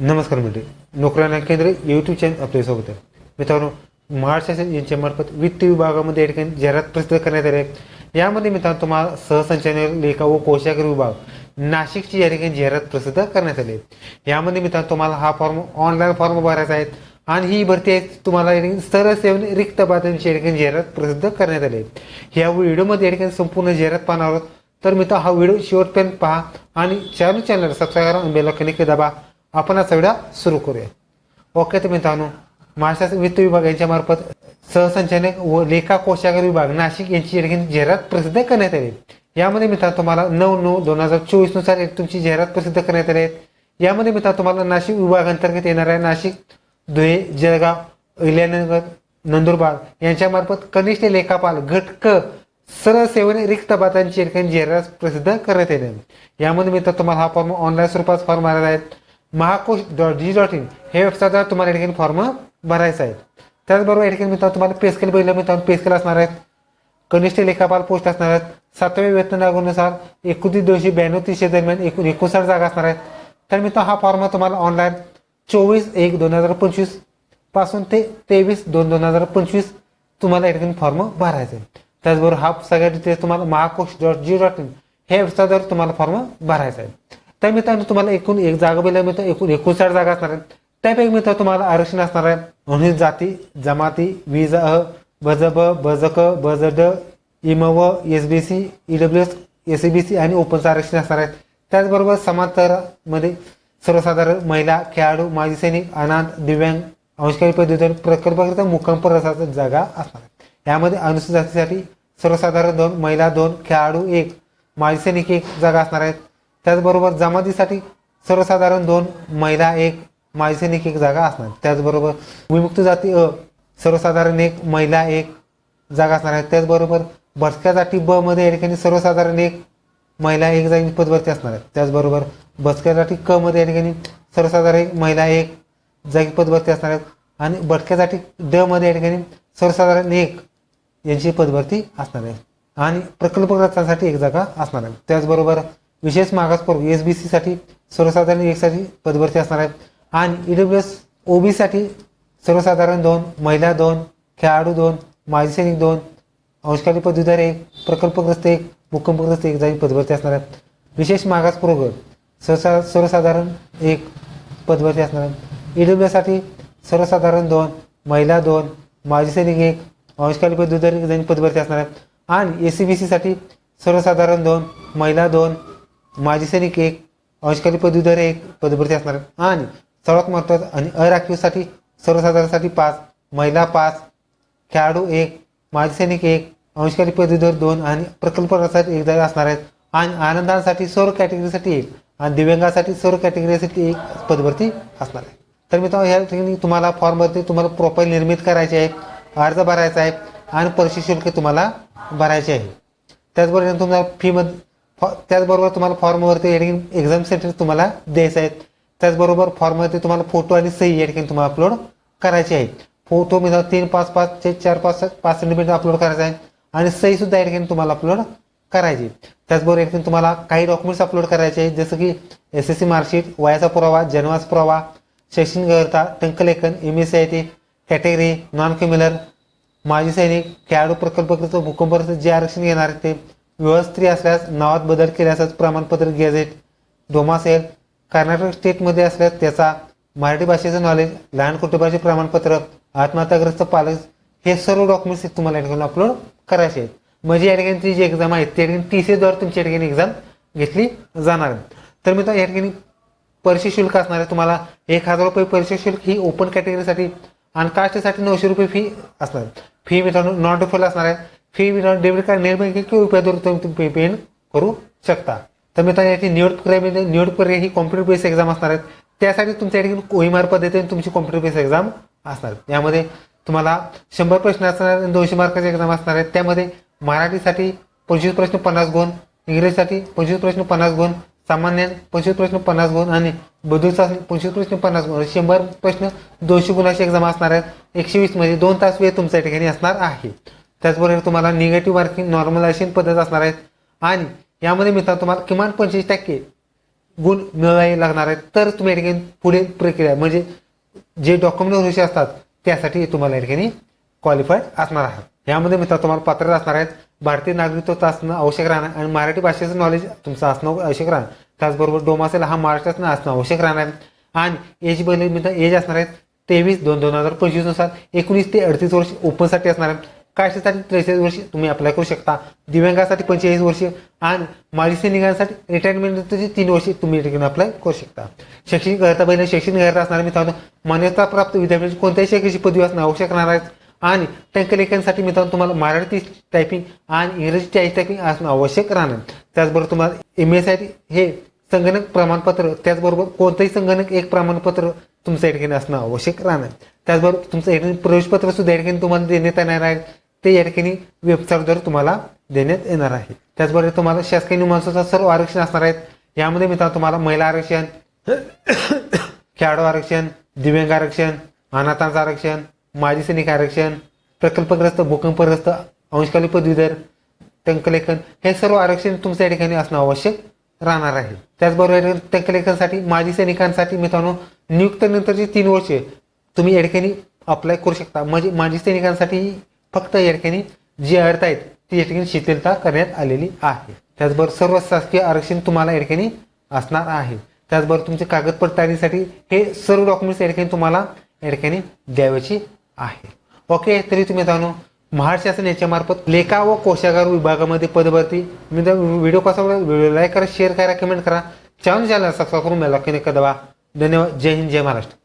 नमस्कार मंडळी. नोकऱ्यांना केंद्र यूट्यूब चॅनल आपल्यासोबत आहे. मित्रांनो महाराष्ट्र शासन यांच्यामार्फत वित्त विभागामध्ये या ठिकाणी जाहिरात प्रसिद्ध करण्यात आली आहे. यामध्ये मित्रांनो तुम्हाला सहसंचालक लेखा व कोशागर विभाग नाशिकची या ठिकाणी जाहिरात प्रसिद्ध करण्यात आली आहे. यामध्ये मित्रांनो तुम्हाला हा फॉर्म ऑनलाईन फॉर्म भरायचा आहे आणि ही भरती आहे तुम्हाला या ठिकाणी सरळ रिक्त पदांची या ठिकाणी जाहिरात प्रसिद्ध करण्यात आली आहे. या व्हिडिओमध्ये या ठिकाणी संपूर्ण जाहिरात पाहणार आहोत. तर मित्र हा व्हिडिओ शेवटपर्यंत पहा आणि चॅनल चॅनल सबस्क्राईब करा आणि बेल आयकॉन दाबा आपण आज व्हिडिओ सुरू करूया ओके तर मित्रांनो महाराष्ट्र वित्त विभाग यांच्या मार्फत सहसंचालक व लेखा कोशागार विभाग नाशिक यांची जाहिरात प्रसिद्ध करण्यात आली. यामध्ये मित्रांनो तुम्हाला नऊ नऊ दोन हजार चोवीसनुसार एक तुमची जाहिरात प्रसिद्ध करण्यात आली. आहे यामध्ये मित्रांनो तुम्हाला नाशिक विभागांतर्गत येणाऱ्या नाशिक धुळे जळगाव अहिल्यानगर नंदुरबार यांच्या मार्फत कनिष्ठ लेखापाल घटक सरळ सेवेने रिक्त पदांची जाहिरात प्रसिद्ध करण्यात आली. यामध्ये मित्रांनो तुम्हाला हा फॉर्म ऑनलाईन स्वरूपात फॉर्म भरायचा आहे. Mahakosh dot G dot in हे वेबसाईटवर तुम्हाला या ठिकाणी फॉर्म भरायचा आहे. त्याचबरोबर या ठिकाणी मित्रांनो तुम्हाला पेस्केल बघितलं मित्रांनो पेस्केल असणार आहेत. कनिष्ठ लेखापाल पोस्ट असणार आहेत. सातव्या वेतन आयोगानुसार एकोणतीस दोनशे ब्याण्णव तीसशे दरम्यान एकूण एकोणसाठ जागा असणार आहेत. तर मित्रांनो हा फॉर्म तुम्हाला ऑनलाईन चोवीस एक दोन हजार पंचवीसपासून ते तेवीस दोन दोन हजार पंचवीस तुम्हाला या ठिकाणी फॉर्म भरायचा आहे. त्याचबरोबर हा सगळ्या डिटेल्स तुम्हाला Mahakosh dot G dot in हे वेबसाईटवर तुम्हाला फॉर्म भरायचा आहे. त्या मित्रांनो तुम्हाला एकूण एक जागा बिला मित्र एकूण एकोणसाठ जागा असणार आहेत. त्यापैकी मित्र तुम्हाला आरक्षण असणार आहे. अनुसूचित जाती जमाती विज अ बजब बजक बज इमव ड S B C E W S S C B C आणि ओपनचं आरक्षण असणार आहेत त्याचबरोबर समांतरामध्ये सर्वसाधारण महिला खेळाडू माजी सैनिक अनाथ दिव्यांग अंशकारी पदवीधर प्रकल्पाकरिता मुक्काम प्रवासाच्या जागा असणार आहेत यामध्ये अनुसूचित जातीसाठी सर्वसाधारण दोन महिला दोन खेळाडू एक माजी सैनिक एक जागा असणार आहेत. त्याचबरोबर जमातीसाठी सर्वसाधारण दोन महिला एक मायसेनिक एक जागा असणार. त्याचबरोबर विमुक्त जाती अ सर्वसाधारण एक महिला एक जागा असणार आहे. त्याचबरोबर भटक्यासाठी ब मध्ये या ठिकाणी सर्वसाधारण एक महिला एक जागी पदभरती असणार आहे. त्याचबरोबर भटक्यासाठी क मध्ये या ठिकाणी सर्वसाधारण एक महिला एक जागी पदभरती असणार आहेत आणि भटक्यासाठी ड मध्ये या ठिकाणी सर्वसाधारण एक यांची पदभरती असणार आहे. आणि प्रकल्पग्रस्तांसाठी एक जागा असणार आहे. त्याचबरोबर विशेष मागासवर्ग एस बी सीसाठी सर्वसाधारण एकसाठी पदभरती असणार आहेत. आणि ईडब्ल्यू एस बीसाठी सर्वसाधारण दोन महिला दोन खेळाडू दोन माजी सैनिक दोन अंशकाली पदवीधर एक प्रकल्पग्रस्त एक भूकंपग्रस्त एक जागी पदभरती असणार आहेत. विशेष मागासपूर्व सर्वसा सर्वसाधारण एक पदभरती असणार आहेत. एससाठी सर्वसाधारण दोन महिला दोन माजी सैनिक एक अंशकाली पदवीधर एक जागी पदभरती असणार आहेत. आणि ए सी बी सीसाठी सर्वसाधारण दोन महिला दोन माजी सैनिक एक अंशकारी पदवीधर एक पदभरती असणार. आहेत आणि सर्वात महत्त्वाचं आणि अराखीवसाठी सर्वसाधारणसाठी पाच महिला पाच खेळाडू एक माजी सैनिक एक अंशकारी पदवीधर दोन आणि प्रकल्पासाठी एक जागा असणार आहेत. आणि आनंदांसाठी सर्व कॅटेगरीसाठी एक आणि दिव्यांगासाठी सर्व कॅटेगरीसाठी एक पदभरती असणार आहे. तर मित्रांनो ह्या ठिकाणी तुम्हाला फॉर्मवरती तुम्हाला प्रोफाईल निर्मित करायचे आहे अर्ज भरायचा आहे आणि परीक्षा शुल्क तुम्हाला भरायचे आहे. त्याचबरोबर तुम्हाला फीमध्ये फॉ त्याचबरोबर तुम्हाला फॉर्मवरती एडिंग एक्झाम सेंटर तुम्हाला द्यायचं आहेत. त्याचबरोबर फॉर्मवरती तुम्हाला फोटो आणि सही एडिंग तुम्हाला अपलोड करायची आहे फोटो मी तीन पाच पाच ते चार पाच पाच सेंटीमीटर अपलोड करायचा आहे आणि सही सुद्धा तुम्हाला अपलोड करायची त्याचबरोबर या तुम्हाला काही डॉक्युमेंट्स अपलोड करायचे आहेत. जसं की एस एस सी मार्कशीट वयाचा पुरावा जन्माचा पुरावा शैक्षणिक अर्हता टंकलेखन M S C I T category non criminal माजी सैनिक खेळाडू प्रकल्पग्रस्त भूकंपग्रस्त जे आरक्षण घेणार आहेत ते विवाह स्त्री असल्यास नावात बदल केल्यासच प्रमाणपत्र गॅझेट डोमासेल कर्नाटक स्टेटमध्ये असल्यास त्याचा मराठी भाषेचं नॉलेज लहान कुटुंबाचे प्रमाणपत्र आत्महत्याग्रस्त पालक हे सर्व डॉक्युमेंट्स तुम्हाला या ठिकाणी अपलोड करायचे आहेत. म्हणजे या ठिकाणी ती जी एक्झाम आहे त्या ठिकाणी टी सी द्वारे तुमच्या ठिकाणी एक्झाम घेतली जाणार आहे. तर मी या ठिकाणी परीक्षा शुल्क असणार आहे. तुम्हाला एक हजार रुपये परीक्षा शुल्क ही ओपन कॅटेगरीसाठी आणि कास्टसाठी नऊशे रुपये फी असणार फी मित्रांनो नॉन डिफॉल्ट असणार आहे. फी मित्रांनो डेबिट कार्ड नेट बँकिंग किंवा रुपयाद्वारे तुम्ही पे पेन करू शकता. तर मित्रांनो याची निवड प्रक्रियेमध्ये म्हणजे निवड प्रक्रिया ही कॉम्प्युटर बेस एक्झाम असणार आहेत. त्यासाठी तुमच्या ठिकाणी कोहिमार पद्धतीने तुमची कॉम्प्युटर बेस एक्झाम असणार यामध्ये तुम्हाला शंभर प्रश्न असणार आहेत दोनशे मार्काचे एक्झाम असणार आहेत. त्यामध्ये मराठीसाठी पंचवीस प्रश्न पन्नास गुण इंग्रजीसाठी पंचवीस प्रश्न पन्नास गुण सामान्य पंचवीस प्रश्न पन्नास गुण आणि बदल चाचणी पंचवीस प्रश्न पन्नास गुण. शंभर प्रश्न दोनशे गुणाची एक्झाम असणार आहेत. एकशे वीसमध्ये दोन तास वेळ तुमच्या ठिकाणी असणार आहे. त्याचबरोबर तुम्हाला निगेटिव्ह मार्किंग नॉर्मलायझेशन पद्धत असणार आहेत. आणि यामध्ये मित्रांनो तुम्हाला किमान पंचवीस टक्के गुण मिळवावे लागणार आहेत. तर तुम्ही या ठिकाणी पुढे प्रक्रिया म्हणजे जे डॉक्युमेंट विषय असतात त्यासाठी तुम्हाला या ठिकाणी क्वालिफाय असणार आहात. यामध्ये मित्र तुम्हाला पात्र असणार आहेत. भारतीय नागरिकत्व असणं आवश्यक राहणार आणि मराठी भाषेचं नॉलेज तुमचं असणं आवश्यक राहणार. त्याचबरोबर डोमासेल हा महाराष्ट्रात असणं आवश्यक राहणार आहे. आणि एज बदल मित्र एज असणार आहेत तेवीस दोन दोन हजार पंचवीसनुसार एकोणीस ते अडतीस वर्ष ओपनसाठी असणार आहेत. कास्टसाठी त्रेचाळीस वर्ष तुम्ही अप्लाय करू शकता. दिव्यांगासाठी पंचेचाळीस वर्ष आणि माजी सैनिकांसाठी रिटायरमेंटची तीन वर्षे तुम्ही ठिकाणी अप्लाय करू शकता. शैक्षणिक अर्हता पहिले शैक्षणिक अर्हता असणारे मित्रांनो मान्यताप्राप्त विद्यापीठाची कोणत्याही शैक्षणिक पदवी असणं आवश्यक राहणार आहे. आणि टंकलेखनसाठी मित्रांनो तुम्हाला मराठी टायपिंग आणि इंग्रजी टायपिंग असणं आवश्यक राहणार. त्याचबरोबर तुम्हाला एम एस आय टी हे संगणक प्रमाणपत्र त्याचबरोबर कोणतंही संगणक एक प्रमाणपत्र तुमचं या ठिकाणी असणं आवश्यक राहणार. त्याचबरोबर तुमचं या ठिकाणी प्रवेशपत्र सुद्धा या ठिकाणी तुम्हाला देण्यात येणार आहे. ते या ठिकाणी वेबसाईटद्वारे तुम्हाला देण्यात येणार आहे. त्याचबरोबर तुम्हाला शासकीय नियमानुसार सर्व आरक्षण असणार आहेत. यामध्ये मित्रांनो तुम्हाला महिला आरक्षण खेळाडू आरक्षण दिव्यांग आरक्षण अनाथांचं आरक्षण माजी सैनिक आरक्षण प्रकल्पग्रस्त भूकंपग्रस्त अंशकाली पदवीधर टंकलेखन हे सर्व आरक्षण तुमच्या या ठिकाणी असणं आवश्यक राहणार आहे. त्याचबरोबर टंकलेखनसाठी माजी सैनिकांसाठी मित्रांनो नियुक्तीनंतरची तीन वर्षे तुम्ही या ठिकाणी अप्लाय करू शकता. म्हणजे माजी सैनिकांसाठी फक्त या ठिकाणी जी अर्थ आहेत ती या ठिकाणी शिथिलता करण्यात आलेली आहे. त्याचबरोबर सर्व शासकीय आरक्षण तुम्हाला या ठिकाणी असणार आहे. त्याचबरोबर तुमचे कागदपत्रांसाठी हे सर्व डॉक्युमेंट्स या ठिकाणी तुम्हाला या ठिकाणी द्यावयाची आहे. ओके तरी तुम्ही जाणू महाराष्ट्र शासन याच्या मार्फत लेखा व कोशागार विभागामध्ये पदभरती मी व्हिडिओ कसा वाटला? व्हिडिओ लाईक करा शेअर करा कमेंट करा. चॅनल चॅनल सबस्क्राईब करून मला कनेक्ट धन्यवाद. जय हिंद जय महाराष्ट्र.